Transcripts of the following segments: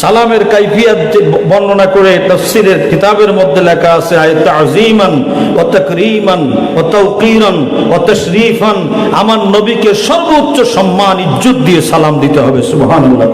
সালামের কাইফিয়াত বর্ণনা করে তফসিরের কিতাবের মধ্যে লেখা আছে আজিমান ও তাকরিমান ও তাওকিরান ও তশরিফান আমার নবীকে সর্বোচ্চ সম্মান, ইজ্জত দিয়ে সালাম দিতে হবে, সুবহানাল্লাহ।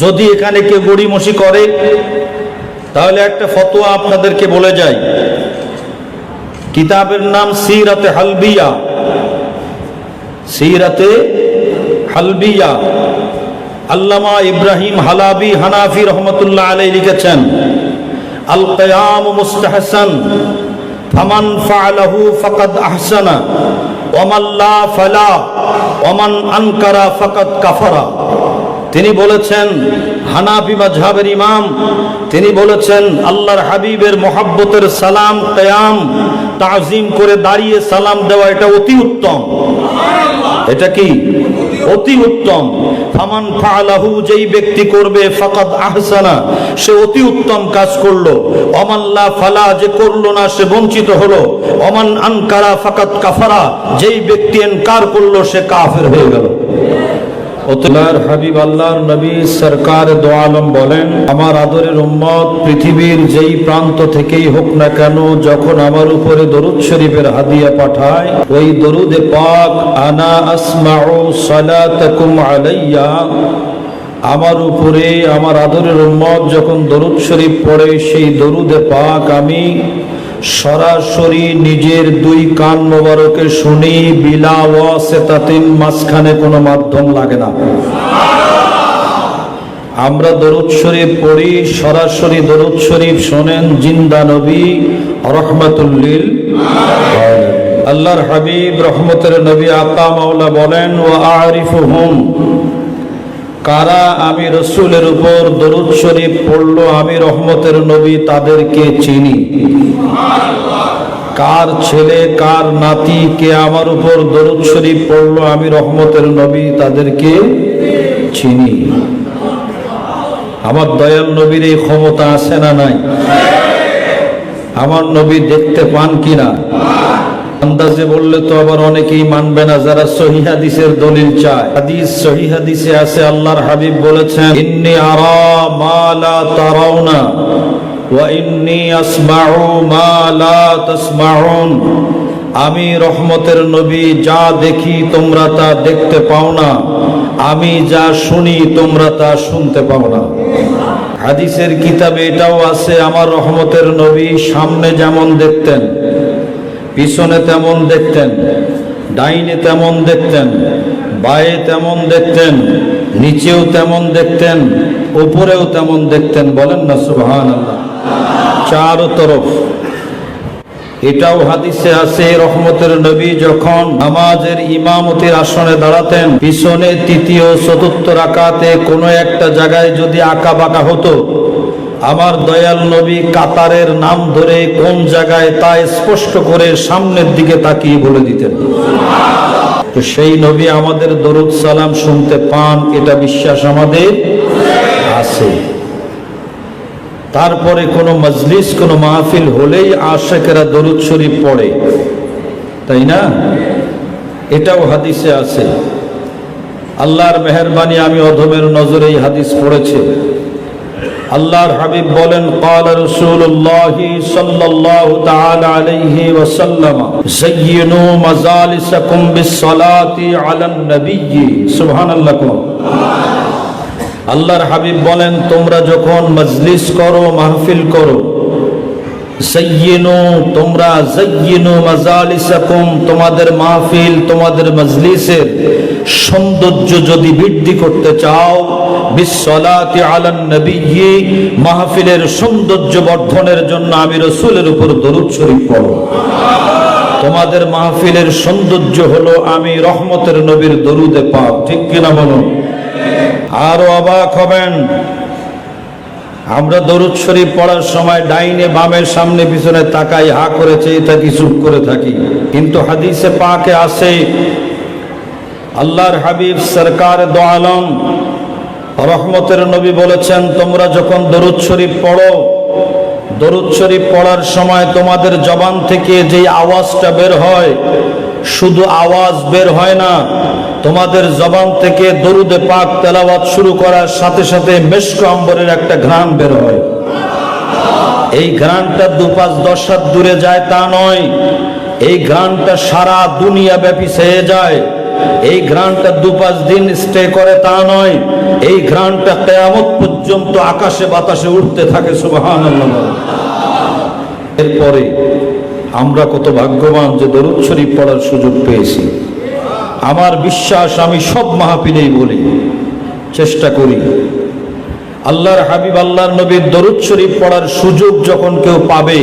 যদি এখানে কেউ গড়িমসি করে, তাহলে একটা ফতোয়া আপনাদেরকে বলে যাই। কিতাবের নাম সিরাতে হালবিয়া। সিরাতে হালবিয়া। আল্লামা ইব্রাহিম হালাবি হানাফি রহমতুল্লাহ আলাই লিখেছেন আল কয়াম মুস্তাহসান, ফামান ফাআলাহু ফাকাদ আহসানা ওমান লা ফালা ওমান আনকারা ফাকাদ কাফারা। তিনি বলেছেন, হানাফি মাঝহাবের ইমাম, তিনি বলেছেন, আল্লাহর হাবিবের মোহাব্বতের সালাম কয়াম তাজিম করে দাঁড়িয়ে সালাম দেওয়া এটা অতি উত্তম। এটা কি? অতি উত্তম। ফামান ফালাহু যেই ব্যক্তি করবে, ফাকাদ আহসানা, সে অতি উত্তম কাজ করল। অমাল্লা ফালা, যে করল না, সে বঞ্চিত হলো। অমান আনকারা, ফাকাদ কাফারা, যেই ব্যক্তি এনকার করল, সে কাফের হয়ে গেল। সরকার বলেন, আমার আদরের পৃথিবীর যেই প্রান্ত থেকেই হোক না কেন, যখন আমার উপরে দরুদ শরীফের হাদিয়া পাঠায়, ওই দরুদে পাক, আনা আমার উপরে, আমার আদরের উম্মত যখন দরুদ শরীফ পড়ে, সেই দরুদে পাক আমি সরাসরি নিজের দুই কান মোবারকে শুনি বিলা ওয়াসেতাতিন মাঝখানে কোনো মাধ্যম লাগে না। আমরা দরুদ শরীফ পড়ি, সরাসরি দরুদ শরীফ শোনেন জিন্দা নবী রহমতুল্লিল আল্লাহর হাবিব রহমতের নবী আকা মাওলা বলেন ও আরিফুহুম কারা আমি রসুলের উপর দরুদ শরীফ পড়ল, আমি রহমতের নবী তাদেরকে চিনি। কার ছেলে, কার নাতি, কে আমার উপর দরুদ শরীফ পড়ল, আমি রহমতের নবী তাদেরকে চিনি। আমার দয়াল নবীর এই ক্ষমতা আছে না নাই? আমার নবী দেখতে পান কিনা? আন্দাজে বললে তো আবার অনেকেই মানবে না যারা সহি দলিল চায়। হাদিস সহি আছে, আল্লাহর হাবিব বলেছেন, ইন্নি আরা মা তারাউনা ওয়া ইন্নি আসমাউ মা তাসমাউন। আমি রহমতের নবী, যা দেখি তোমরা তা দেখতে পাও না। আমি যা শুনি, তোমরা তা শুনতে পাও না। হাদিসের কিতাবে এটাও আছে, আমার রহমতের নবী সামনে যেমন দেখতেন পিছনে তেমন দেখতেন, ডাইনে তেমন দেখতেন, বায়ে তেমন দেখতেন, নিচেও তেমন দেখতেন উপরেও তেমন দেখতেন, বলেন না আল্লাহ চারো তরফ। এটাও হাদিসে আছে, রহমতের নবী যখন নামাজের ইমামতির আসনে দাঁড়াতেন, পিছনে তৃতীয় চতুর্থ রাকাতে কোনো একটা জায়গায় যদি আঁকা বাঁকা হতো আমার দয়াল নবী কাতারের নাম ধরে কোন জায়গায় তা স্পষ্ট করে সামনের দিকে তাকিয়ে বলে দিতেন। তো সেই নবী আমাদের দরুদ সালাম শুনতে পান, এটা বিশ্বাস আমাদের আছে। তারপরে কোনো মজলিস, কোনো মাহফিল হলেই আশেকেরা দরুদ শরীফ পড়ে। তাই না? এটাও হাদিসে আছে। আল্লাহর মেহরবানি আমি অধমের নজরে এই হাদিস পড়েছে। আল্লাহর হাবিব বলেন قال رسول الله صلى الله تعالى عليه وسلم زينوا مجالسكم بالصلاه على النبي سبحان الله আল্লাহর হাবিব বলেন তোমরা যখন মজলিস করো মাহফিল করো তোমরা তোমাদের মাহফিল, তোমাদের মজলিসের সৌন্দর্য যদি বৃদ্ধি করতে চাও মাহফিলের সৌন্দর্য বর্ধনের জন্য আমি রসুলের উপর দরুদ শরীফ পড়ো তোমাদের মাহফিলের সৌন্দর্য হলো আমি রহমতের নবীর দরুদে পাও ঠিক কিনা বলো আরও অবাক হবেন। আমরা দরুদ শরীফ পড়ার সময় ডাইনে বামের সামনে পিছনে তাকাই, হা করে চেয়ে থাকি, চুপ করে থাকি। কিন্তু হাদিসে পাকে আসে আল্লাহর হাবিব সরকার দো আলম, রহমতের নবী বলেছেন, তোমরা যখন দরুদ শরীফ পড়ো, দরুদ শরীফ পড়ার সময় তোমাদের জবান থেকে যে আওয়াজটা বের হয়, শুধু আওয়াজ বের হয় না তোমাদের জবান থেকে দরুদে পাক তেলাওয়াত শুরু করার সাথে সাথে মেশক আম্বরের একটা ঘ্রাণ বের হয়। এই ঘ্রাণটা দু পাঁচ দশ হাত দূরে যায় তা নয়। এই ঘ্রাণটা সারা দুনিয়া ব্যাপী ছেয়ে যায়। এই ঘ্রাণটা দু পাঁচ দিন স্টে করে তা নয়। এই ঘ্রাণটা কেয়ামত পর্যন্ত আকাশে বাতাসে উঠতে থাকে সুবাহান এরপরে আমরা কত ভাগ্যবান যে দরুদ শরীফ পড়ার সুযোগ পেয়েছি। আমার বিশ্বাস আমি সব মাহফিলেই বলি। চেষ্টা করি। আল্লাহর হাবিব, আল্লাহর নবীর দরুদ শরীফ পড়ার সুযোগ যখন কেউ পাবে,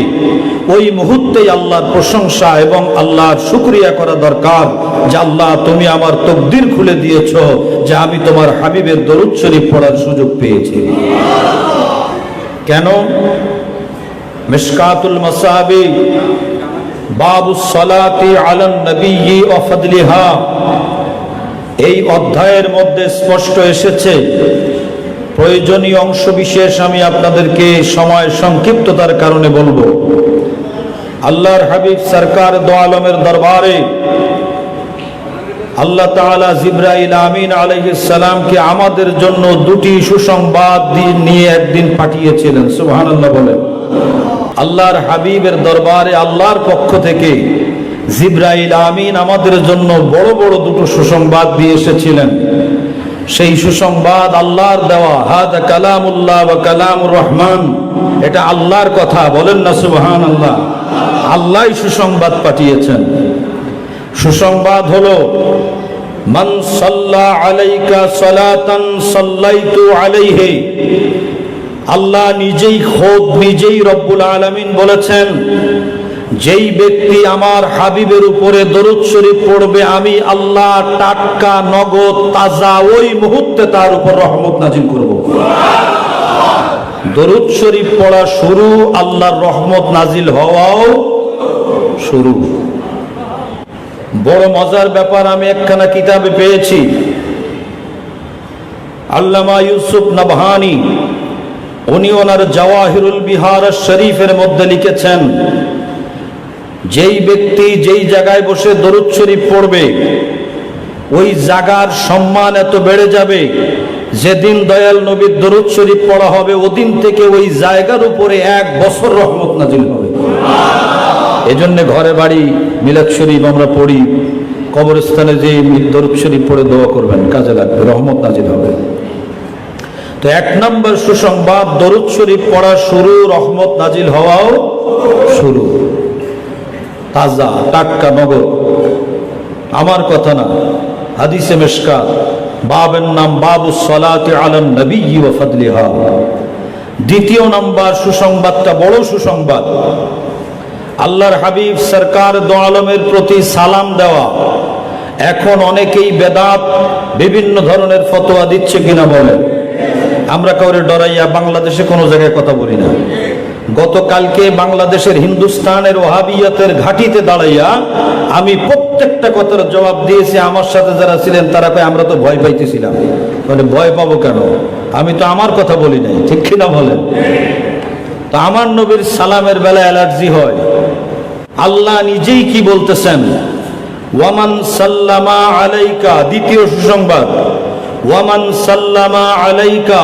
ওই মুহূর্তেই আল্লাহর প্রশংসা এবং আল্লাহর শুক্রিয়া করা দরকার যে আল্লাহ তুমি আমার তকদির খুলে দিয়েছ, যে আমি তোমার হাবিবের দরুদ শরীফ পড়ার সুযোগ পেয়েছি। কেন? মিশকাতুল মাসাবি বাবু সলাতি আলান নবী ও ফদলিহা। এই অধ্যায়ের মধ্যে স্পষ্ট এসেছে, প্রয়োজনীয় অংশ বিশেষ আমি আপনাদেরকে সময় সংক্ষিপ্ততার কারণে বলব। আল্লাহর হাবিব সরকার দো আলমের দরবারে আল্লাহ তাআলা জিব্রাইল আমিন আলাইহিসসালামকে আমাদের জন্য দুটি সুসংবাদ নিয়ে একদিন পাঠিয়েছিলেন। সুবহানাল্লাহ বলেন। আল্লাহর হাবিবের দরবারে আল্লাহর পক্ষ থেকে জিব্রাইল আমিন আমাদের জন্য বড় বড় দুটো সুসংবাদ দিয়ে এসেছিলেন। সেই সুসংবাদ আল্লাহর দেওয়া, হাদ কালামুল্লাহ বা কালামুর রহমান। এটা আল্লাহর কথা, বলেন না সুবহান আল্লাহ আল্লাহ সুসংবাদ পাঠিয়েছেন। সুসংবাদ হলো, মান সাল্লা আলাইকা সালাতান সাল্লাইতু আলাইহি। আল্লাহ নিজেই খোদ নিজেই রব্বুল আলামিন বলেছেন, যেই ব্যক্তি আমার হাবিবের উপরে দরুদ শরীফ পড়বে, আমি আল্লাহ টাটকা, নগদ, তাজা ওই মুহূর্তে তার উপর রহমত নাজিল করব। দরুদ শরীফ পড়া শুরু, আল্লাহর রহমত নাজিল হওয়াও শুরু। বড় মজার ব্যাপার, আমি একখানা কিতাবে পেয়েছি। আল্লামা ইউসুফ নবহানি উনি ওনার জওয়াহিরুল বিহার শরীফের মধ্যে লিখেছেন, যেই ব্যক্তি যেই জায়গায় বসে দরুদ শরীফ পড়বে, ওই জাগার সম্মান এত বেড়ে যাবে, যেদিন দয়াল নবীর দরুদ শরীফ পড়া হবে, ওদিন থেকে ওই জায়গার উপরে এক বছর রহমত নাজিল হবে। এজন্য ঘরে বাড়ি, মিলাদ শরীফ আমরা পড়ি, কবরস্থানে যে দরুদ শরীফ পড়ে দোয়া করবেন, কাজে লাগবে, রহমত নাজিল হবে। তো এক নম্বর সুসংবাদ, দরুদ শরীফ পড়া শুরু, রহমত নাজিল হওয়াও শুরু। তাজা, টাটকা নগদ আমার কথা না, হাদিসে মেশকা বাবের নাম বাবু সলাতে আলম নবী ও ফদলিহা। দ্বিতীয় নাম্বার সুসংবাদটা বড় সুসংবাদ। আল্লাহর হাবিব সরকার দো আলমের প্রতি সালাম দেওয়া। এখন অনেকেই বেদাত, বিভিন্ন ধরনের ফতোয়া দিচ্ছে কিনা বলেন। আমরা কাউরে ডরাইয়া বাংলাদেশে কোনো জায়গায় কথা বলি না। গতকালকে বাংলাদেশের হিন্দুস্তানের ওহাবিয়াতের ঘাটিতে দাঁড়াইয়া আমি প্রত্যেকটা কথার জবাব দিয়েছি, আমার সাথে যারা ছিলেন তারা কয়, আমরা তো ভয় পাইতেছিলাম। মানে ভয় পাবো কেন? আমি তো আমার কথা বলি নাই। ঠিক কিনা বলেন? তো আমার নবীর সালামের বেলা অ্যালার্জি হয়। আল্লাহ নিজেই কি বলতেছেন? ওয়ামান সাল্লামা আলাইকা দ্বিতীয় সুসংবাদ। ওয়ামান সাল্লামা আলাইকা।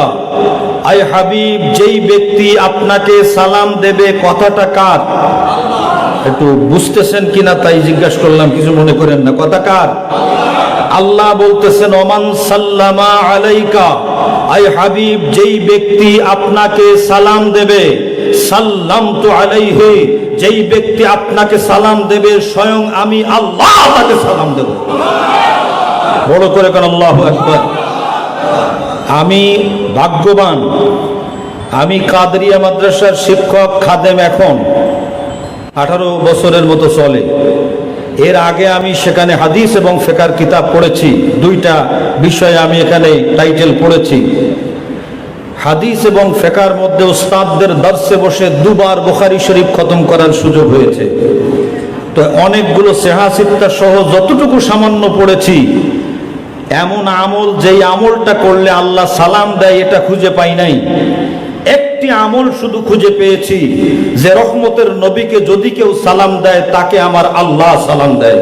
আই হাবিব, যেই ব্যক্তি আপনাকে সালাম দেবে, কথাটা কার? একটু বুঝতেছেন কিনা তাই জিজ্ঞাসা করলাম, কিছু মনে করেন না। কথা কার? আল্লাহ বলতেছেন ওমান সাল্লামা আলাইকা। আই হাবিব, যেই ব্যক্তি আপনাকে সালাম দেবে সাল্লাম তো আলাইহি, যেই ব্যক্তি আপনাকে সালাম দেবে, স্বয়ং আমি আল্লাহ তাকে সালাম দেব। বড় করে কেন আল্লাহ একবার আমি ভাগ্যবান। আমি কাদরিয়া মাদ্রাসার শিক্ষক খাদেম এখন। আঠারো বছরের মতো চলে। এর আগে আমি সেখানে হাদিস এবং ফেকার কিতাব পড়েছি। দুইটা বিষয়ে আমি এখানে টাইটেল পড়েছি। হাদিস এবং ফেকার মধ্যে ওস্তাদদের দর্শে বসে দুবার বোখারি শরীফ খতম করার সুযোগ হয়েছে। তো অনেকগুলো সেহাসিত্তা সহ যতটুকু সামান্য পড়েছি এমন আমল, যেই আমলটা করলে আল্লাহ সালাম দেয়, এটা খুঁজে পাই নাই। একটি আমল শুধু খুঁজে পেয়েছি, যে রহমতের নবীকে যদি কেউ সালাম দেয়, তাকে আমার আল্লাহ সালাম দেয়।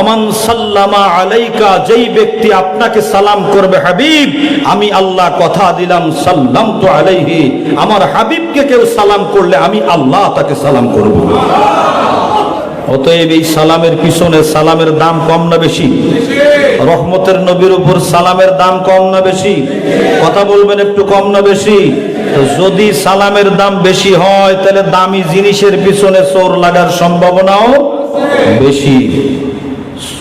ওমান সাল্লামা আলাইকা, যেই ব্যক্তি আপনাকে সালাম করবে, হাবিব, আমি আল্লাহ কথা দিলাম সাল্লাম তো আলাইহি, আমার হাবিবকে কেউ সালাম করলে আমি আল্লাহ তাকে সালাম করব। অতএব এই সালামের পিছনে সালামের দাম কম না বেশি? রহমতের নবীর উপর সালামের দাম কম না বেশি? কথা বলবেন একটু কম না বেশি? যদি সালামের দাম বেশি হয়, তাহলে দামি জিনিসের পিছনে চোর লাগার সম্ভাবনাও বেশি।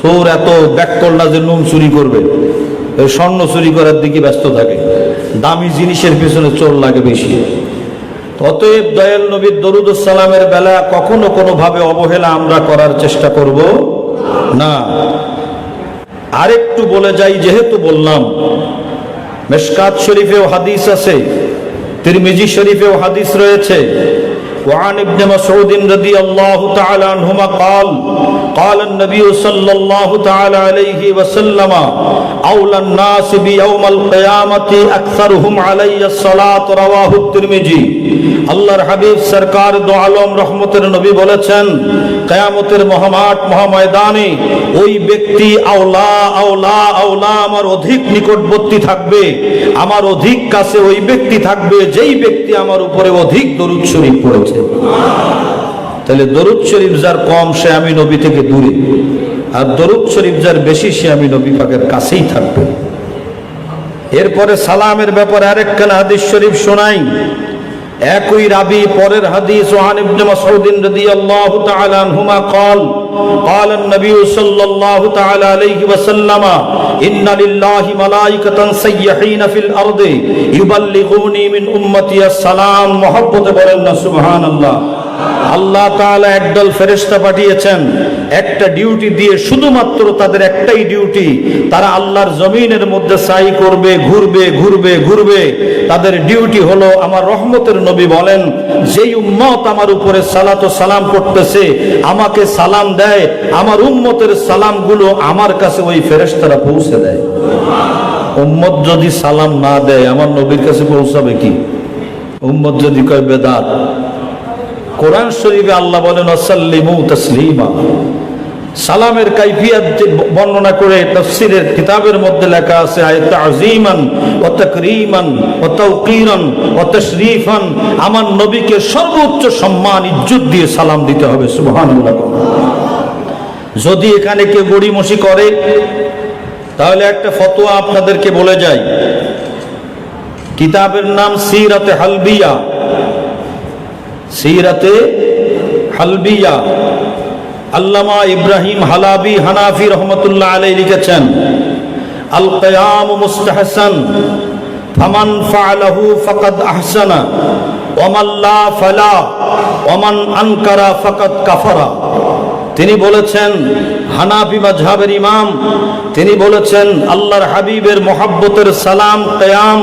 চোর এত ব্যাক না যে নুন চুরি করবে। স্বর্ণ চুরি করার দিকে ব্যস্ত থাকে। দামি জিনিসের পিছনে চোর লাগে বেশি। অতএব দয়াল নবীর দরুদ সালামের বেলা কখনো কোনোভাবে অবহেলা আমরা করার চেষ্টা করব না। আরেকটু বলে যাই যেহেতু বললাম মেশকাত শরীফেও হাদিস আছে তিরমিজি শরীফেও হাদিস রয়েছে وعن ابن مسعود رضي الله تعالى عنهما قال قال النبي صلى الله تعالى عليه وسلم أولى الناس بيوم القيامة أكثرهم علي الصلاة رواه الترمذي আল্লাহর হাবিব সরকার দো আলম রহমতের নবী বলেছেন কেয়ামতের মহামাট মহাময়দানে ওই ব্যক্তি আওলা আওলা আওলা আমার অধিক নিকটবর্তী থাকবে আমার অধিক কাছে ওই ব্যক্তি থাকবে যেই ব্যক্তি আমার উপরে অধিক দরুদ শরীফ পড়েছে বলছে তাহলে দরুদ শরীফ যার কম, সে আমি নবী থেকে দূরে। আর দরুদ শরীফ যার বেশি, সে আমি নবী পাকের কাছেই থাকবে। এরপরে সালামের ব্যাপারে আরেকখানে হাদিস শরীফ শোনাই। একই রাবি পরের হাদিস ওহান ইবনে মাসউদিন রাদিয়াল্লাহু তাআলা আনহুমা কল قال النبي صلى الله تعالى عليه وسلم إن لله ملائكة سيحين في الأرض يبلغوني من أمتي السلام. محبت بلنا سبحان الله. আল্লাহ তাআলা একদল ফেরেশতা পাঠিয়েছেন, একটা ডিউটি দিয়ে শুধুমাত্র তাদের একটাই ডিউটি তারা আল্লাহর জমিনের মধ্যে সাই করবে, ঘুরবে ঘুরবে ঘুরবে। তাদের ডিউটি হলো, আমার রহমতের নবী বলেন, যেই উম্মত আমার উপরে সালাত সালাম করতেছে, আমাকে সালাম দেয়, আমার উম্মতের সালামগুলো আমার কাছে ওই ফেরেশতারা পৌঁছে দেয়। উম্মত যদি সালাম না দেয়, আমার নবীর কাছে পৌঁছাবে কি? উম্মত যদি কয়, বেদাত। কোরআন শরীফে আল্লাহ বলেন সালামের কাইফিয়াত বর্ণনা করে তফসিরের কিতাবের মধ্যে লেখা আছে আজিমান আমার নবীকে সর্বোচ্চ সম্মান, ইজ্জত দিয়ে সালাম দিতে হবে যদি এখানে কেউ গড়িমসি করে, তাহলে একটা ফতোয়া আপনাদেরকে বলে যাই। কিতাবের নাম সিরাতে হালবিয়া। সিরাতে হালবিয়া আল্লামা ইব্রাহিম হালাবি হানাফি রহমতুল্লাহ আলাই লিখেছেন আল কয়াম মুস্তাহসান, ফামান ফাআলাহু ফকদ আহসানা ওমাল্লা ফালা ওমান আনকারা ফকদ কাফারা। তিনি বলেছেন, হানাফি মাঝহাবের ইমাম, তিনি বলেছেন, আল্লাহর হাবিবের মোহাব্বতের সালাম কয়াম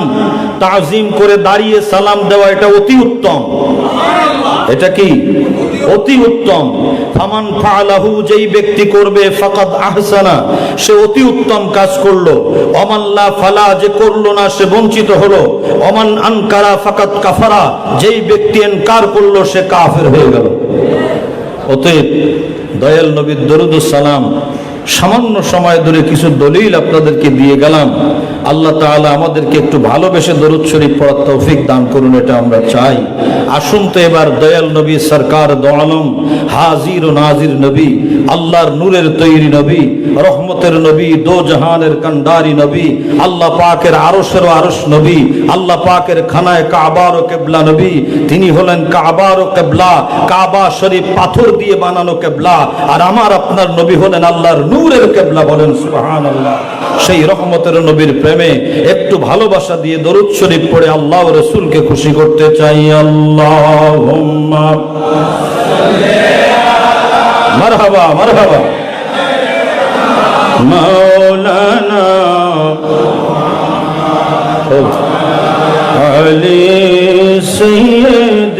তাজিম করে দাঁড়িয়ে সালাম দেওয়া এটা অতি উত্তম। এটা কি? অতি উত্তম। ফামান ফালাহু যেই ব্যক্তি করবে, ফাকাদ আহসানা, সে অতি উত্তম কাজ করল। অমাল্লা ফালা, যে করল না, সে বঞ্চিত হলো। অমান আনকারা, ফাকাদ কাফারা, যেই ব্যক্তি এনকার করল, সে কাফের হয়ে গেল। অতএব দয়াল নবীর দরুদুসালাম সামান্য সময় ধরে কিছু দলিল আপনাদেরকে দিয়ে গেলাম। আল্লাহ তাআলা আমাদেরকে একটু ভালোবেসে দরুদ শরীফ পড়ার তৌফিক দান করুন, এটা আমরা চাই। আসুন তো এবার দয়াল নবী, সরকার দোয়ালম হাজির ও নাজির নবী, আল্লাহর নূরের তৈরি নবী, রহমতের নবী, দো জাহানের কান্ডারি নবী, আল্লাহ পাকের আরশের আরশ নবী, আল্লাহ পাকের খানায় কাবার ও কেবলা নবী, তিনি হলেন কাবার ও কেবলা, কাবা শরীফ পাথর দিয়ে বানানো কেবলা, আর আমার আপনার নবী হলেন আল্লাহর নূরের কেবলা বলেন সুবহান আল্লাহ সেই রহমতের নবীর প্রেমে একটু ভালোবাসা দিয়ে দরুদ শরীফ পড়ে আল্লাহ রসুলকে খুশি করতে চাই আল্লাহ মারহাবা মারহাবা। মাওলানা। আলী সৈয়দ